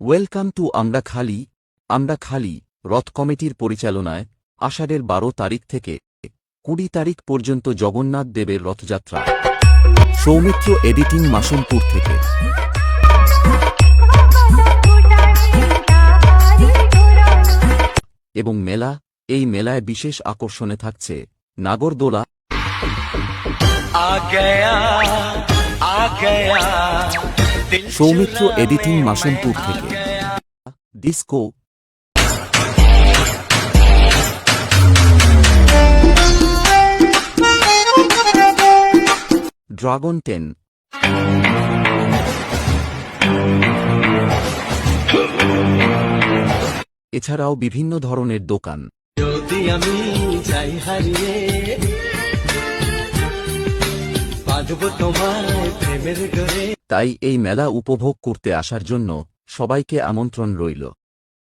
Welcome to আমরা খালি আমরা খালি, রথ কমিটির পরিচালনায়, আষাঢ়ের বারো তারিখ থেকে, কুড়ি তারিখ পর্যন্ত জগন্নাথ দেবের রথযাত্রা। সৌমিত্র এডিটিং মাসুমপুর থেকে। এবং মেলা, এই মেলায় বিশেষ আকর্ষণে থাকছে নাগরদোলা। আ গয়া আ গয়া সৌমিত্র এডিটিং মাসুমপুর থেকে। ডিস্কো। Dragon ten. এছাড়াও বিভিন্ন ধরনের দোকান। যদি আমি হারিয়ে, বাঁধব তোমার প্রেমের তাই এই মেলা উপভোগ করতে আসার জন্য সবাইকে আমন্ত্রণ রইল।